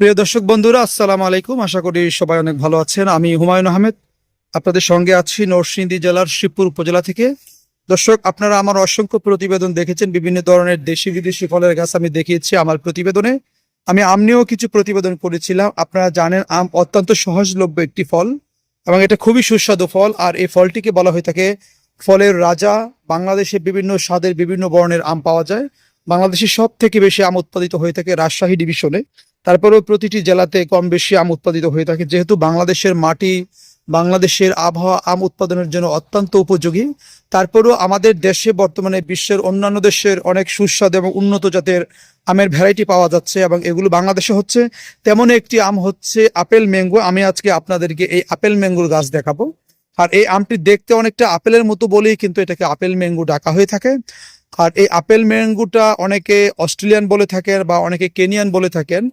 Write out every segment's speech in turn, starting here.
প্রিয় দর্শক বন্ধুরা, আসসালামু আলাইকুম। আশা করি সবাই অনেক ভালো আছেন। আমি হুমায়ুন আহমেদ, আপনাদের সঙ্গে আছি নরসিংদী জেলার শিবপুর উপজেলা থেকে। দর্শক, আপনারা আমার অসংখ্য প্রতিবেদন দেখেছেন। বিভিন্ন ধরনের দেশি বিদেশি ফলের গাছ আমি দেখিয়েছি আমার প্রতিবেদনে। আমি আম নিয়েও কিছু প্রতিবেদন করেছিলাম। আপনারা জানেন, আম অত্যন্ত সহজলভ্য একটি ফল এবং এটা খুবই সুস্বাদু ফল। আর এই ফলটিকে বলা হয়ে থাকে ফলের রাজা। বাংলাদেশে বিভিন্ন স্বাদের বিভিন্ন বর্ণের আম পাওয়া যায়। বাংলাদেশে সব থেকে বেশি আম উৎপাদিত হয়ে থাকে রাজশাহী ডিভিশনে। তারপরেও প্রতিটি জেলাতে কম বেশি আম উৎপাদিত হয়ে থাকে। যেহেতু বাংলাদেশের মাটি বাংলাদেশের আবহাওয়া আম উৎপাদনের জন্য অত্যন্ত উপযোগী, তারপরেও আমাদের দেশে বর্তমানে বিশ্বের অন্যান্য দেশের অনেক সুস্বাদু এবং উন্নত জাতের আমের ভ্যারাইটি পাওয়া যাচ্ছে এবং এগুলো বাংলাদেশে হচ্ছে। তেমন একটি আম হচ্ছে আপেল ম্যাঙ্গো। আমি আজকে আপনাদেরকে এই আপেল ম্যাঙ্গোর গাছ দেখাবো। আর এই আমটি দেখতে অনেকটা আপেলের মতো বলেই কিন্তু এটাকে আপেল ম্যাঙ্গো ডাকা হয়ে থাকে। আর এই আপেল ম্যাঙ্গোটা অনেকে অস্ট্রেলিয়ান বলে থাকেন বা অনেকে কেনিয়ান বলে থাকেন।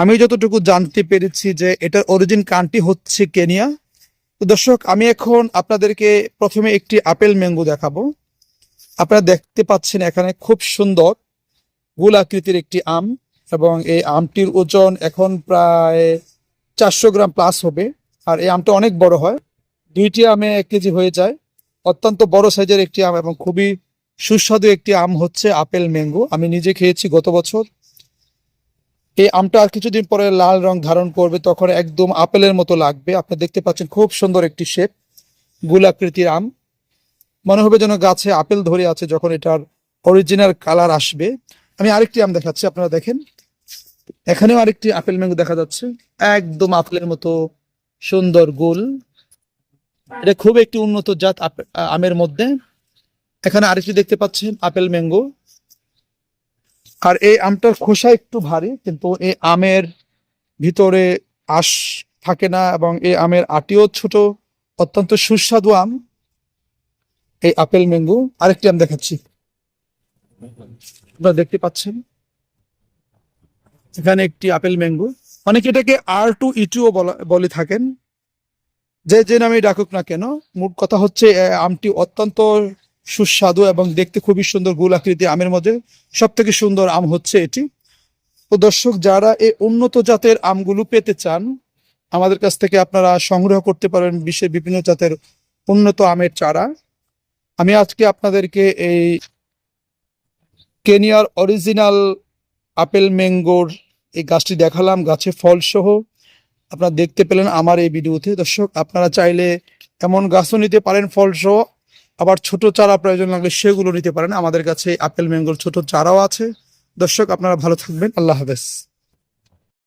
আমি যতটুকু জানতে পেরেছি যে এটার অরিজিন কান্ট্রি হচ্ছে কেনিয়া। তো দর্শক, আমি এখন আপনাদেরকে প্রথমে একটি আপেল ম্যাঙ্গো দেখাবো। আপনারা দেখতে পাচ্ছেন এখানে খুব সুন্দর গোল আকৃতির একটি আম এবং এই আমটির ওজন এখন প্রায় চারশো গ্রাম প্লাস হবে। আর এই আমটা অনেক বড় হয়। দুইটি আমে এক কেজি হয়ে যায়। অত্যন্ত বড় সাইজের একটি আম এবং খুবই সুস্বাদু একটি আম হচ্ছে আপেল ম্যাঙ্গো। আমি নিজে খেয়েছি গত বছর। এই আমটা আর কিছুদিন পরে লাল রং ধারণ করবে, তখন একদম আপেলের মতো লাগবে। আপনি দেখতে পাচ্ছেন খুব সুন্দর একটি শেপ গোলাকৃতির আম। মনে হবে যেন গাছে আপেল ধরে আছে যখন এটার অরিজিনাল কালার আসবে। আমি আরেকটি আম দেখাচ্ছি, আপনারা দেখেন। এখানেও আরেকটি আপেল ম্যাঙ্গো দেখা যাচ্ছে। একদম আপেলের মতো সুন্দর গোল। এটা খুব একটি উন্নত জাত আমের মধ্যে। এখানে আরেকটি দেখতে পাচ্ছেন, আপেল ম্যাঙ্গো। আর এই আমটার খোসা একটু ভারী, কিন্তু এই আমের ভিতরে আশ থাকে না এবং এই আমের আটিও ছোট, অত্যন্ত সুস্বাদু আম। এই আপেল, ম্যাঙ্গো, আরেকটি আম দেখাচ্ছি। আপনারা দেখতে পাচ্ছেন, এখানে একটি আপেল, ম্যাঙ্গো। অনেকে এটাকে আর টু ইটুও বলে থাকেন। যে যে নামে ডাকুক না কেন মোট কথা হচ্ছে আমটি অত্যন্ত সুস্বাদু এবং দেখতে খুবই সুন্দর গোল আকৃতি আমের মধ্যে। সব থেকে সুন্দর আম হচ্ছে এটি। তো দর্শক, যারা এই উন্নত জাতের আমগুলো পেতে চান, আমাদের কাছ থেকে আপনারা সংগ্রহ করতে পারেন বিশ্বের বিভিন্ন জাতের উন্নত আমের চারা। আমি আজকে আপনাদেরকে এই কেনিয়ার অরিজিনাল আপেল ম্যাঙ্গোর এই গাছটি দেখালাম, গাছে ফল সহ আপনারা দেখতে পেলেন আমার এই ভিডিওতে। দর্শক, আপনারা চাইলে এমন গাছও নিতে পারেন ফল সহ আবার ছোট চারা প্রয়োজন লাগলে সেগুলো নিতে পারেন। আমাদের কাছে আপেল ম্যাঙ্গোর ছোট চারাও আছে। দর্শক, আপনারা ভালো থাকবেন। আল্লাহ হাফেজ।